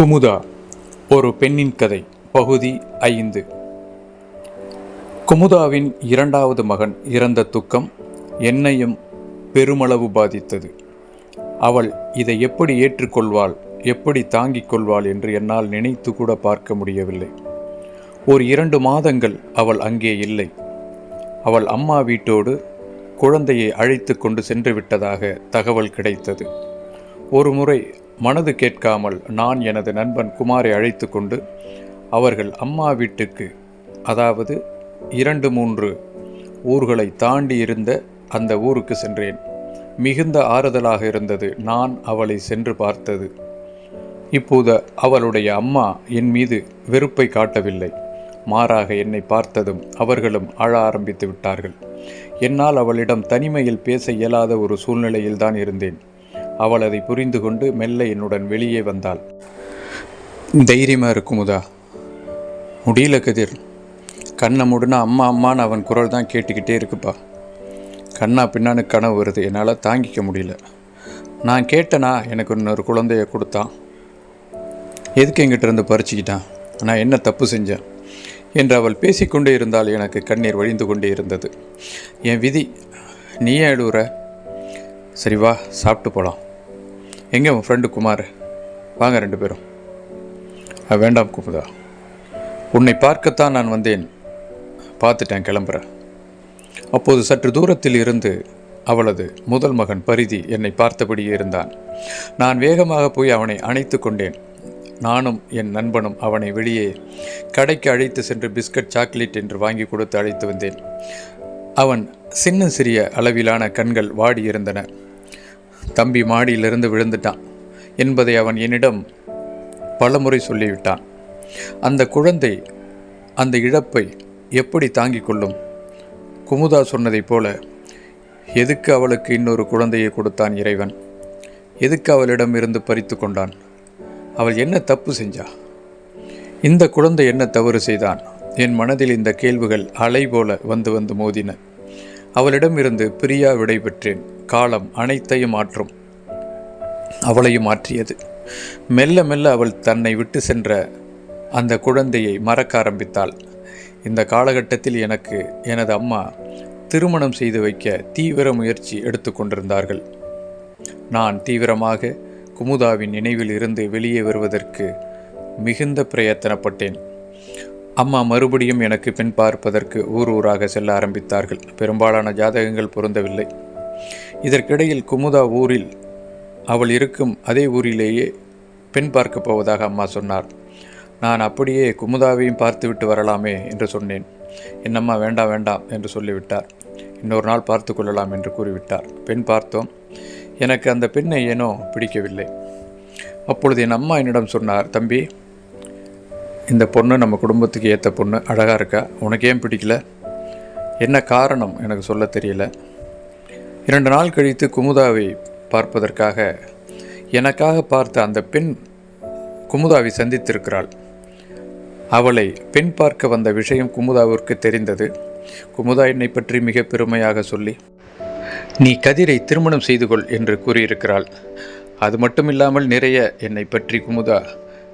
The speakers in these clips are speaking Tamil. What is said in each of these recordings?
குமுதா ஒரு பெண்ணின் கதை பகுதி ஐந்து. குமுதாவின் இரண்டாவது மகன் இறந்த துக்கம் என்னையும் பெருமளவு பாதித்தது. அவள் இதை எப்படி ஏற்றுக்கொள்வாள் எப்படி தாங்கிக் கொள்வாள் என்று என்னால் நினைத்து கூட பார்க்க முடியவில்லை. ஒரு இரண்டு மாதங்கள் அவள் அங்கே இல்லை. அவள் அம்மா வீட்டோடு குழந்தையை அழைத்து கொண்டு சென்று விட்டதாக தகவல் கிடைத்தது. ஒரு முறை மனது கேட்காமல் நான் எனது நண்பன் குமாரை அழைத்து கொண்டு அவர்கள் அம்மா வீட்டுக்கு அதாவது இரண்டு மூன்று ஊர்களை தாண்டி இருந்த அந்த ஊருக்கு சென்றேன். மிகுந்த ஆறுதலாக இருந்தது. நான் அவளை சென்று பார்த்தது. இப்போது அவளுடைய அம்மா என் மீது வெறுப்பை காட்டவில்லை. மாறாக என்னை பார்த்ததும் அவர்களும் அழ ஆரம்பித்து விட்டார்கள். என்னால் அவளிடம் தனிமையில் பேச இயலாத ஒரு சூழ்நிலையில்தான் இருந்தேன். அவள் அதை புரிந்து கொண்டு மெல்ல என்னுடன் வெளியே வந்தாள். தைரியமாக இருக்குமுதா முடியல கதிர். கண்ணை மூடுனா அம்மா அம்மான்னு அவன் குரல் தான் கேட்டுக்கிட்டே இருக்குப்பா. கண்ணா பின்னான்னு கனவு வருது. என்னால் தாங்கிக்க முடியல. நான் கேட்டனா எனக்கு இன்னொரு குழந்தைய கொடுத்தான். எதுக்கு எங்கிட்ட இருந்து பறிச்சுக்கிட்டான்? நான் என்ன தப்பு செஞ்சேன்? என்று அவள் பேசிக்கொண்டே இருந்தால் எனக்கு கண்ணீர் வழிந்து கொண்டே இருந்தது. என் விதி நீ ஏன் அழுவுற சரி வா சாப்பிட்டு போகலாம் எங்கே உன் ஃப்ரெண்டு குமார்? வாங்க ரெண்டு பேரும். வேண்டாம் குமுதா. உன்னை பார்க்கத்தான் நான் வந்தேன். பார்த்துட்டேன் கிளம்புறேன் அப்போது சற்று தூரத்தில் இருந்து அவளது முதல் மகன் பரிதி என்னை பார்த்தபடியே இருந்தான். நான் வேகமாக போய் அவனை அணைத்து கொண்டேன். நானும் என் நண்பனும் அவனை வெளியே கடைக்கு அழைத்து சென்று பிஸ்கட் சாக்லேட் என்று வாங்கி கொடுத்து அழைத்து வந்தேன். அவன் சின்ன சிறிய அளவிலான கண்கள் வாடியிருந்தன தம்பி மாடியிலிருந்து விழுந்துட்டான் என்பதை அவன் என்னிடம் பலமுறை சொல்லிவிட்டான். அந்த குழந்தை அந்த இழப்பை எப்படி தாங்கிக் கொள்ளும்? குமுதா சொன்னதைப் போல எதுக்கு அவளுக்கு இன்னொரு குழந்தையை கொடுத்தான் இறைவன்? எதுக்கு அவளிடம் இருந்து பறித்து கொண்டான்? அவள் என்ன தப்பு செஞ்சா? இந்த குழந்தை என்ன தவறு செய்தான்? என் மனதில் இந்த கேள்விகள் அலை போல வந்து வந்து மோதின. அவளிடமிருந்து பிரியா விடைபெற்றேன் காலம் அனைத்தையும் மாற்றும். அவளையும் மாற்றியது. மெல்ல மெல்ல அவள் தன்னை விட்டு சென்ற அந்த குழந்தையை மறக்க ஆரம்பித்தாள். இந்த காலகட்டத்தில் எனக்கு எனது அம்மா திருமணம் செய்து வைக்க தீவிர முயற்சி எடுத்துக்கொண்டிருந்தார்கள் நான் தீவிரமாக குமுதாவின் நினைவில் இருந்து வெளியே வருவதற்கு மிகுந்த பிரயத்தனப்பட்டேன். அம்மா மறுபடியும் எனக்கு பின் பார்ப்பதற்கு ஊர் ஊராக செல்ல ஆரம்பித்தார்கள். பெரும்பாலான ஜாதகங்கள் பொருந்தவில்லை. இதற்கிடையில் குமுதா ஊரில் அவள் இருக்கும் அதே ஊரிலேயே பெண் பார்க்கப் போவதாக அம்மா சொன்னார். நான் அப்படியே குமுதாவையும் பார்த்துவிட்டு வரலாமே என்று சொன்னேன். என்னம்மா வேண்டாம் வேண்டாம் என்று சொல்லிவிட்டார். இன்னொரு நாள் பார்த்து கொள்ளலாம் என்று கூறிவிட்டார். பெண் பார்த்தோம். எனக்கு அந்த பெண்ணை ஏனோ பிடிக்கவில்லை. அப்பொழுது என் அம்மா என்னிடம் சொன்னார் தம்பி இந்த பொண்ணு நம்ம குடும்பத்துக்கு ஏற்ற பொண்ணு அழகாக இருக்கா? உனக்கு ஏன் பிடிக்கல? என்ன காரணம் எனக்கு சொல்ல தெரியல. இரண்டு நாள் கழித்து குமுதாவை பார்ப்பதற்காக எனக்காக பார்த்த அந்த பெண் குமுதாவை சந்தித்திருக்கிறாள். அவளை பெண் பார்க்க வந்த விஷயம் குமுதாவிற்கு தெரிந்தது. குமுதா என்னை பற்றி மிக பெருமையாக சொல்லி நீ கதிரை திருமணம் செய்து கொள் என்று கூறியிருக்கிறாள். அது மட்டும் இல்லாமல் நிறைய என்னை பற்றி குமுதா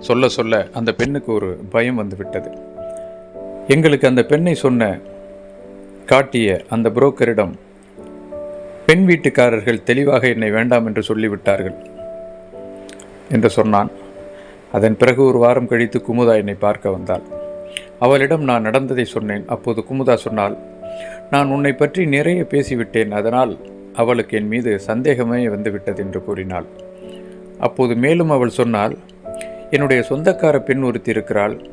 சொல்ல சொல்ல அந்த பெண்ணுக்கு ஒரு பயம் வந்து விட்டது. எங்களுக்கு அந்த பெண்ணை சொன்ன காட்டிய அந்த புரோக்கரிடம் பெண் வீட்டுக்காரர்கள் தெளிவாக என்னை வேண்டாம் என்று சொல்லிவிட்டார்கள் என்று சொன்னான். அதன் பிறகு ஒரு வாரம் கழித்து குமுதா என்னை பார்க்க வந்தாள். அவளிடம் நான் நடந்ததை சொன்னேன். அப்போது குமுதா சொன்னால் நான் உன்னை பற்றி நிறைய பேசிவிட்டேன். அதனால் அவளுக்கு என் மீது சந்தேகமே வந்துவிட்டது என்று கூறினாள். அப்போது மேலும் அவள் சொன்னாள் என்னுடைய சொந்தக்கார பெண் ஒருத்தி இருக்கிறாள்.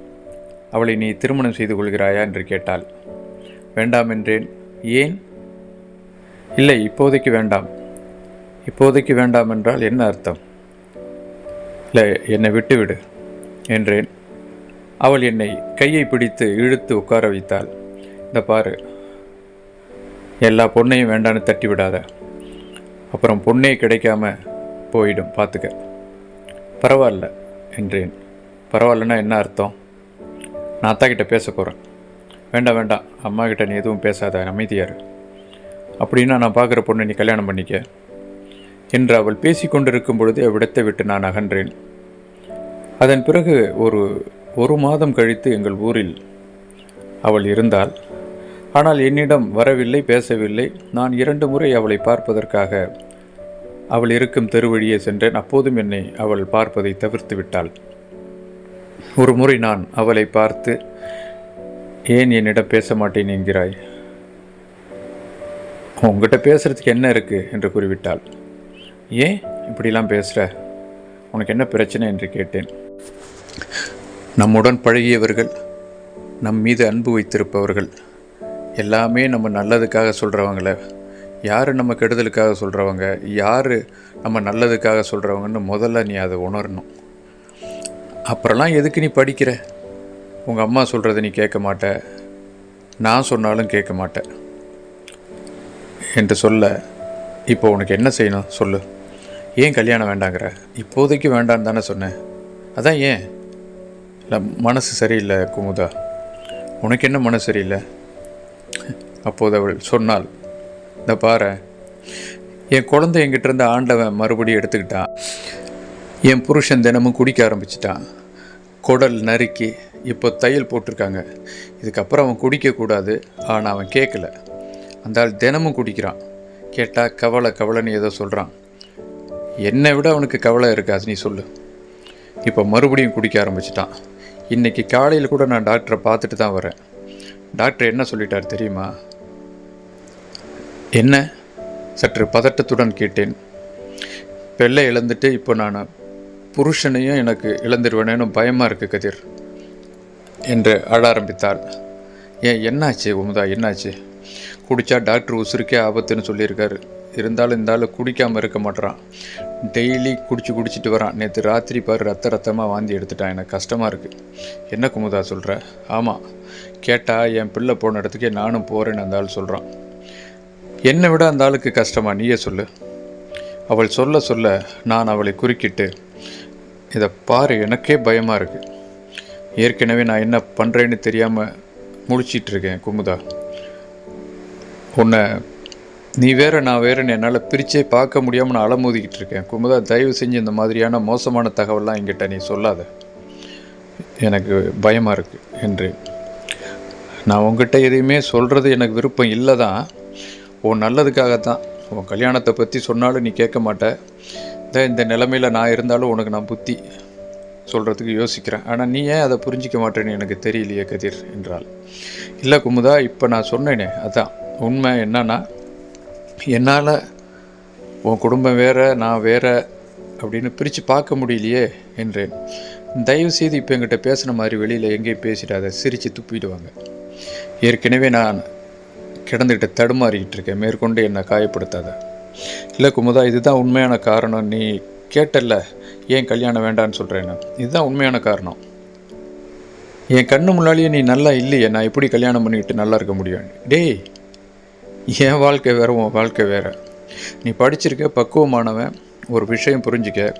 அவளை நீ திருமணம் செய்து கொள்கிறாயா என்று கேட்டாள். வேண்டாம் என்றேன். ஏன்? இல்லை இப்போதைக்கு வேண்டாம். இப்போதைக்கு வேண்டாம் என்றால் என்ன அர்த்தம்? இல்லை என்னை விட்டுவிடு என்றேன். அவள் என்னை கையை பிடித்து இழுத்து உட்கார வைத்தாள். இந்த பாரு எல்லா பொண்ணையும் வேண்டான்னு தட்டி விடாத அப்புறம் பொண்ணே கிடைக்காம போயிடும் பார்த்துக்க பரவாயில்ல என்றேன். பரவாயில்லன்னா என்ன அர்த்தம்? நான் அத்தா கிட்ட பேச போகிறேன் வேண்டாம் வேண்டாம். அம்மா கிட்ட நீ எதுவும் பேசாத. அமைதியாரு. அப்படின்னா நான் பார்க்குற பொண்ணை நீ கல்யாணம் பண்ணிக்க. என்று அவள் பேசிக்கொண்டிருக்கும் பொழுது அவ்விடத்தை விட்டு நான் அகன்றேன். அதன் பிறகு ஒரு ஒரு மாதம் கழித்து எங்கள் ஊரில் அவள் இருந்தாள். ஆனால் என்னிடம் வரவில்லை பேசவில்லை. நான் இரண்டு முறை அவளை பார்ப்பதற்காக அவள் இருக்கும் தெருவழியே சென்றேன். அப்போதும் என்னை அவள் பார்ப்பதை தவிர்த்து விட்டாள். ஒரு முறை நான் அவளை பார்த்து ஏன் என்னிடம் பேச மாட்டேன் என்கிறாய்? உங்ககிட்ட பேசுறதுக்கு என்ன இருக்கு? என்று கூறிவிட்டாள். ஏன் இப்படிலாம் பேசுகிற உனக்கு என்ன பிரச்சனை? என்று கேட்டேன். நம்முடன் பழகியவர்கள் நம் மீது அன்பு வைத்திருப்பவர்கள் எல்லாமே நம்ம நல்லதுக்காக சொல்கிறவங்கள யார் நம்ம கெடுதலுக்காக சொல்கிறவங்க யார் நம்ம நல்லதுக்காக சொல்கிறவங்கன்னு முதல்ல நீ அதை உணரணும். அப்புறம்லாம் எதுக்கு நீ படிக்கிற? உங்கள் அம்மா சொல்கிறத நீ கேட்க மாட்ட. நான் சொன்னாலும் கேட்க மாட்டேன் என்று சொல்ல இப்போ உனக்கு என்ன செய்யணும்? சொல்லு. ஏன் கல்யாணம் வேண்டாங்கிற? இப்போதைக்கு வேண்டான்னு தானே சொன்னேன் அதான் ஏன்? இல்லை மனசு சரியில்லை குமுதா. உனக்கு என்ன மனசு சரியில்லை? அப்போது அவள் சொன்னாள் இந்த பாரு என் குழந்தை என்கிட்ட இருந்த ஆண்டவன் மறுபடியும் எடுத்துக்கிட்டான். என் புருஷன் தினமும் குடிக்க ஆரம்பிச்சிட்டான். குடல் நறுக்கி இப்போ தையல் போட்டிருக்காங்க. இதுக்கப்புறம் அவன் குடிக்கக்கூடாது ஆனால் அவன் கேட்கல. அந்த ஆள் தினமும் குடிக்கிறான். கேட்டால் கவலை கவலைன்னு ஏதோ சொல்கிறான் என்னை விட அவனுக்கு கவலை இருக்காது நீ சொல்லு. இப்போ மறுபடியும் குடிக்க ஆரம்பிச்சிட்டான். இன்றைக்கி காலையில் கூட நான் டாக்டரை பார்த்துட்டு தான் வரேன். டாக்டர் என்ன சொல்லிட்டார் தெரியுமா? என்ன? சற்று பதட்டத்துடன் கேட்டேன். பெல்லை இழந்துட்டு இப்போ நான் புருஷனையும் எனக்கு இழந்துருவேனேன்னு பயமாக இருக்குது கதிர் என்று அழ ஆரம்பித்தாள். ஏன் என்னாச்சு உமுதா என்னாச்சு? குடித்தா டாக்டர் உசுருக்கே ஆபத்துன்னு சொல்லியிருக்காரு. இருந்தாலும் இந்த ஆள் குடிக்காமல் இருக்க மாட்டேறான் டெய்லி குடிச்சு குடிச்சிட்டு வரான். நேற்று ராத்திரி பாரு ரத்த ரத்தமாக வாந்தி எடுத்துட்டான். எனக்கு கஷ்டமாக இருக்குது என்ன குமுதா சொல்கிற ஆமாம் கேட்டால் என் பிள்ளை போன இடத்துக்கே நானும் போகிறேன்னு அந்த ஆள் சொல்கிறான் என்னை விட அந்த ஆளுக்கு கஷ்டமா? நீயே சொல்லு. அவள் சொல்ல சொல்ல நான் அவளை குறுக்கிட்டு இதை பாரு எனக்கே பயமாக இருக்குது ஏற்கனவே நான் என்ன பண்ணுறேன்னு தெரியாமல் முழிச்சிட்டு இருக்கேன் குமுதா. உன்னை நீ வேற நான் வேறன்னு என்னால் பிரிச்சே பார்க்க முடியாமல் நான் அலமோதிக்கிட்டு இருக்கேன் குமுதா தயவு செஞ்சு இந்த மாதிரியான மோசமான தகவல்லாம் என்கிட்ட நீ சொல்லாத. எனக்கு பயமாக இருக்குது என்று. நான் உங்ககிட்ட எதையுமே சொல்கிறது எனக்கு விருப்பம் இல்லை தான் உன் நல்லதுக்காகத்தான். உன் கல்யாணத்தை பற்றி சொன்னாலும் நீ கேட்க மாட்ட. இந்த இந்த நிலமையில் நான் இருந்தாலும் உனக்கு நான் புத்தி சொல்கிறதுக்கு யோசிக்கிறேன். ஆனால் நீ ஏன் அதை புரிஞ்சிக்க மாட்டேன்னு எனக்கு தெரியலையே கதிர் என்றாள். இல்லை குமுதா இப்போ நான் சொன்னேனே அதான். உண்மை என்னன்னா என்னால் உன் குடும்பம் வேற நான் வேற அப்படின்னு பிரித்து பார்க்க முடியலையே என்றேன். தயவு செய்து இப்போ என்கிட்ட பேசின மாதிரி வெளியில் எங்கேயும் பேசிடாத சிரித்து துப்பிடுவாங்க. ஏற்கனவே நான் கிடந்துக்கிட்டு தடுமாறிக்கிட்டு இருக்கேன் மேற்கொண்டு என்னை காயப்படுத்தாத. இல்லை குமுதா இதுதான் உண்மையான காரணம். நீ கேட்டல்ல ஏன் கல்யாணம் வேண்டான்னு சொல்கிறேன்னு இதுதான் உண்மையான காரணம். என் கண்ணு முன்னாலேயே நீ நல்லா இல்லையே நான் எப்படி கல்யாணம் பண்ணிக்கிட்டு நல்லா இருக்க முடியும்? டேய் என் வாழ்க்கை வேற உன் வாழ்க்கை வேற. நீ படிச்சிருக்க பக்குவமானவன். ஒரு விஷயம் புரிஞ்சுக்க.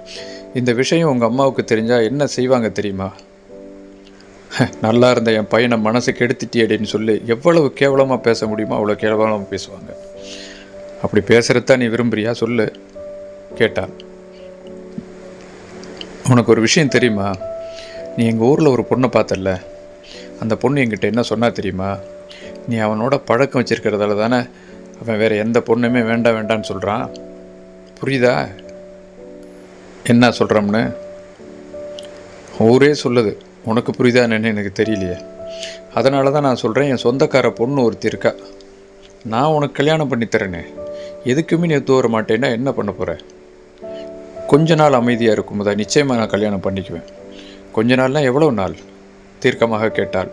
இந்த விஷயம் உங்கள் அம்மாவுக்கு தெரிஞ்சால் என்ன செய்வாங்க தெரியுமா? நல்லா இருந்த என் பையனை மனசு கெடுத்துட்டியடின்னு சொல்லி எவ்வளவு கேவலமாக பேச முடியுமோ அவ்வளோ கேவலமாக பேசுவாங்க. அப்படி பேசுகிறதா நீ விரும்புறியா சொல்லு கேட்டாள் உனக்கு ஒரு விஷயம் தெரியுமா? நீ எங்கள் ஊரில் ஒரு பொண்ணை பார்த்தல்ல? அந்த பொண்ணு என்கிட்ட என்ன சொன்னால் தெரியுமா? நீ அவனோட பழக்கம் வச்சுருக்கிறதால தானே அவன் வேறு எந்த பொண்ணுமே வேண்டாம் வேண்டான்னு சொல்கிறான் புரியுதா? என்ன சொல்கிறோம்னு ஊரே சொல்லுது. உனக்கு புரியுதா என்னன்னு எனக்கு தெரியலையே. அதனால தான் நான் சொல்கிறேன் என் சொந்தக்கார பொண்ணு ஒருத்தி இருக்கா. நான் உனக்கு கல்யாணம் பண்ணி தரேனே. எதுக்குமே நீ தூர மாட்டேன்னா என்ன பண்ண போகிற கொஞ்ச நாள் அமைதியாக இருக்கும்போதா நிச்சயமாக நான் கல்யாணம் பண்ணிக்குவேன். கொஞ்ச நாள்னால் எவ்வளோ நாள்? தீர்க்கமாக கேட்டாள்.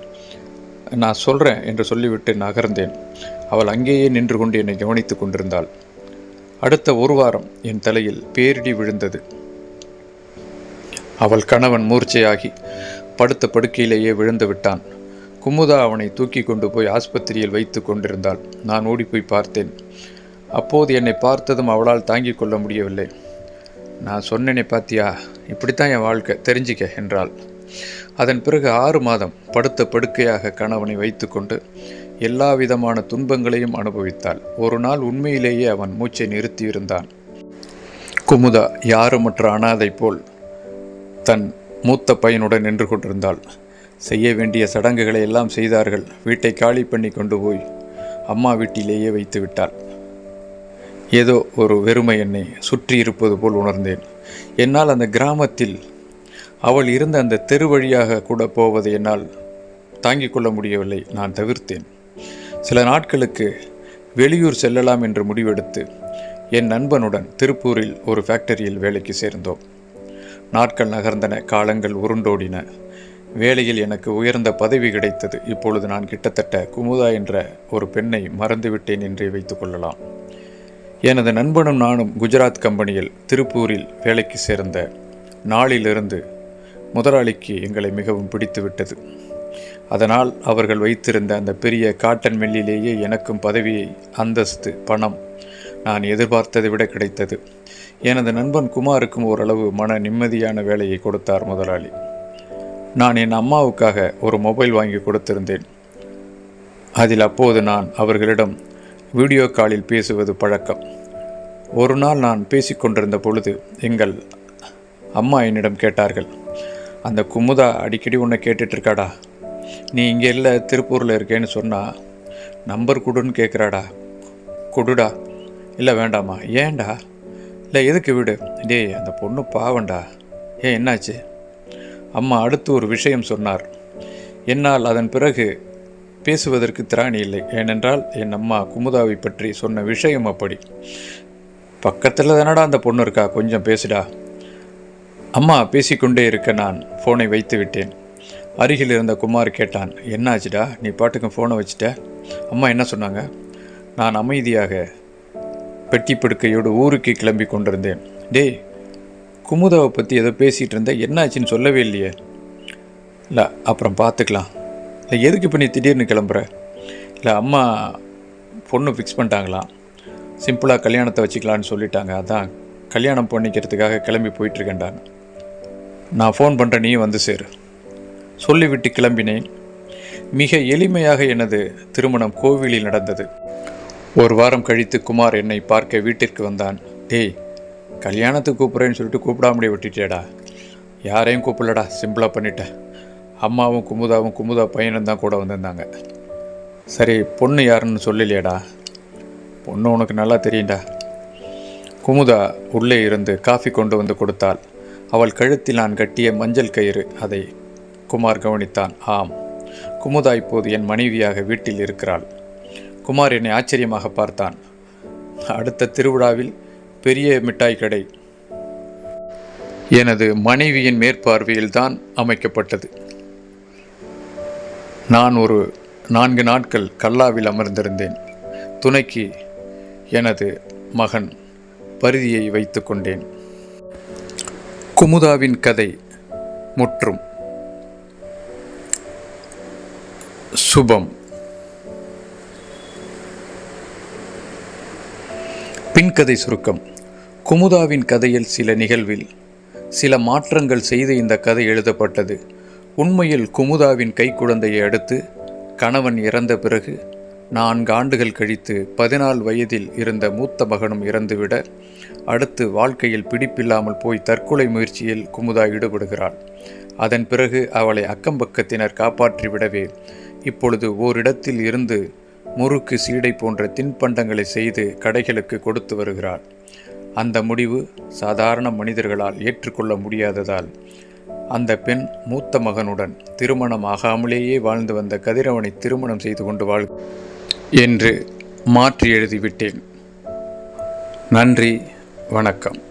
நான் சொல்கிறேன் என்று சொல்லிவிட்டு நகர்ந்தேன். அவள் அங்கேயே நின்று கொண்டு என்னை கவனித்து கொண்டிருந்தாள். அடுத்த ஒரு வாரம் என் தலையில் பேரிடி விழுந்தது. அவள் கணவன் மூர்ச்சையாகி படுத்த படுக்கையிலேயே விழுந்து விட்டான். குமுதா அவனை தூக்கி கொண்டு போய் ஆஸ்பத்திரியில் வைத்து கொண்டிருந்தாள். நான் ஓடிப்போய் பார்த்தேன். அப்போது என்னை பார்த்ததும் அவளால் தாங்கிக் கொள்ள முடியவில்லை. நான் சொன்னேனே பாத்தியா? இப்படித்தான் என் வாழ்க்கை. தெரிஞ்சிக்க என்றாள். அதன் பிறகு ஆறு மாதம் படுத்த படுக்கையாக கணவனை வைத்துக்கொண்டு எல்லா விதமான துன்பங்களையும் அனுபவித்தாள். ஒரு நாள் உண்மையிலேயே அவன் மூச்சை நிறுத்தியிருந்தான் குமுதா யாருமற்ற அனாதை போல் தன் மூத்த பையனுடன் நின்று கொண்டிருந்தாள். செய்ய வேண்டிய சடங்குகளை எல்லாம் செய்தார்கள். வீட்டை காலி பண்ணி கொண்டு போய் அம்மா வீட்டிலேயே வைத்து விட்டாள். ஏதோ ஒரு வெறுமை என்னை சுற்றி இருப்பது போல் உணர்ந்தேன். என்னால் அந்த கிராமத்தில் அவள் இருந்த அந்த தெரு வழியாக கூட போவதை என்னால் தாங்கிக் கொள்ள முடியவில்லை. நான் தவிர்த்தேன். சில நாட்களுக்கு வெளியூர் செல்லலாம் என்று முடிவெடுத்து என் நண்பனுடன் திருப்பூரில் ஒரு ஃபேக்டரியில் வேலைக்கு சேர்ந்தோம். நாட்கள் நகர்ந்தன காலங்கள் உருண்டோடின. வேலையில் எனக்கு உயர்ந்த பதவி கிடைத்தது. இப்பொழுது நான் கிட்டத்தட்ட குமுதா என்ற ஒரு பெண்ணை மறந்துவிட்டேன் என்றே வைத்துக் கொள்ளலாம். எனது நண்பனும் நானும் குஜராத் கம்பெனியில் திருப்பூரில் வேலைக்கு சேர்ந்த நாளிலிருந்து முதலாளிக்கு எங்களை மிகவும் பிடித்துவிட்டது. அதனால் அவர்கள் வைத்திருந்த அந்த பெரிய காட்டன் மில்லிலேயே எனக்கும் பதவியை அந்தஸ்து பணம் நான் எதிர்பார்த்ததை விட கிடைத்தது. எனது நண்பன் குமாருக்கும் ஓரளவு மன நிம்மதியான வேலையை கொடுத்தார் முதலாளி. நான் என் அம்மாவுக்காக ஒரு மொபைல் வாங்கி கொடுத்திருந்தேன். அதில் அப்போது நான் அவர்களிடம் வீடியோ காலில் பேசுவது பழக்கம். ஒரு நாள் நான் பேசிக்கொண்டிருந்த பொழுது எங்கள் அம்மா என்னிடம் கேட்டார்கள் அந்த குமுதா அடிக்கடி உன்னை கேட்டுட்ருக்காடா நீ இங்கே இல்லை திருப்பூரில் இருக்கேன்னு சொன்னால் நம்பர் கொடுன்னு கேட்குறாடா? கொடுடா? இல்லை வேண்டாமா ஏன்டா? இல்லை எதுக்கு விடு? டேய் அந்த பொண்ணு பாவண்டா ஏன் என்னாச்சு? அம்மா அடுத்து ஒரு விஷயம் சொன்னார். என்னால் அதன் பிறகு பேசுவதற்கு திராணி இல்லை. ஏனென்றால் என் அம்மா குமுதாவை பற்றி சொன்ன விஷயம் அப்படி. பக்கத்தில் தானடா அந்த பொண்ணு இருக்கா? கொஞ்சம் பேசுடா. அம்மா பேசிக்கொண்டே இருக்க நான் ஃபோனை வைத்து விட்டேன். அருகில் இருந்த குமார் கேட்டான் என்னாச்சுடா? நீ பாட்டுக்கு ஃபோனை வச்சுட்ட? அம்மா என்ன சொன்னாங்க? நான் அமைதியாக பெட்டி படுக்கையோடு ஊருக்கு கிளம்பி கொண்டிருந்தேன். டேய் குமுதாவை பற்றி ஏதோ பேசிகிட்டு இருந்தேன் என்னாச்சுன்னு சொல்லவே இல்லையே. இல்லை அப்புறம் பார்த்துக்கலாம் இல்லை எதுக்கு இப்போ நீ திடீர்னு கிளம்புற? இல்லை அம்மா பொண்ணு ஃபிக்ஸ் பண்ணிட்டாங்களாம் சிம்பிளாக கல்யாணத்தை வச்சுக்கலான்னு சொல்லிட்டாங்க. அதான் கல்யாணம் பண்ணிக்கிறதுக்காக கிளம்பி போயிட்டுருக்கேன்டாங்க நான் ஃபோன் பண்ணுறேன் நீ வந்து சேரு. சொல்லிவிட்டு கிளம்பினேன். மிக எளிமையாக எனது திருமணம் கோவிலில் நடந்தது. ஒரு வாரம் கழித்து குமார் என்னை பார்க்க வீட்டிற்கு வந்தான். டேய் கல்யாணத்துக்கு கூப்பிட்றேன்னு சொல்லிட்டு கூப்பிடாமலே விட்டுட்டேடா யாரையும் கூப்பிடலடா சிம்பிளாக பண்ணிட்டேன் அம்மாவும் குமுதாவும் குமுதா பையனும் தான் கூட வந்திருந்தாங்க. சரி பொண்ணு யாருன்னு சொல்லலையாடா. பொண்ணு உனக்கு நல்லா தெரியும்டா. குமுதா உள்ளே இருந்து காஃபி கொண்டு வந்து கொடுத்தாள். அவள் கழுத்தில் நான் கட்டிய மஞ்சள் கயிறு அதை குமார் கவனித்தான். ஆம் குமுதா இப்போது என் மனைவியாக வீட்டில் இருக்கிறாள். குமார் என்னை ஆச்சரியமாக பார்த்தான். அடுத்த திருவிழாவில் பெரிய மிட்டாய் கடை. எனது மனைவியின் மேற்பார்வையில்தான் அமைக்கப்பட்டது. நான் ஒரு நான்கு நாட்கள் கல்லாவில் அமர்ந்திருந்தேன். துணைக்கு எனது மகன் பரிதியை வைத்து கொண்டேன். குமுதாவின் கதை முற்றும். சுபம். பின்கதை சுருக்கம். குமுதாவின் கதையில் சில நிகழ்வில் சில மாற்றங்கள் செய்து இந்த கதை எழுதப்பட்டது. உண்மையில் குமுதாவின் கைக்குழந்தையை அடுத்து கணவன் இறந்த பிறகு நான்கு ஆண்டுகள் கழித்து பதினாலு வயதில் இருந்த மூத்த மகனும் இறந்துவிட அடுத்து வாழ்க்கையில் பிடிப்பில்லாமல் போய் தற்கொலை முயற்சியில் குமுதா ஈடுபடுகிறாள். அதன் பிறகு அவளை அக்கம்பக்கத்தினர் காப்பாற்றிவிடவே இப்பொழுது ஓரிடத்தில் இருந்து முறுக்கு சீடை போன்ற தின்பண்டங்களை செய்து கடைகளுக்கு கொடுத்து வருகிறாள். அந்த முடிவு சாதாரண மனிதர்களால் ஏற்றுக்கொள்ள முடியாததால் அந்த பெண் மூத்த மகனுடன் திருமணம் ஆகாமலேயே வாழ்ந்து வந்த கதிரவனை திருமணம் செய்து கொண்டு வாழ் என்று மாற்றி எழுதிவிட்டேன். நன்றி வணக்கம்.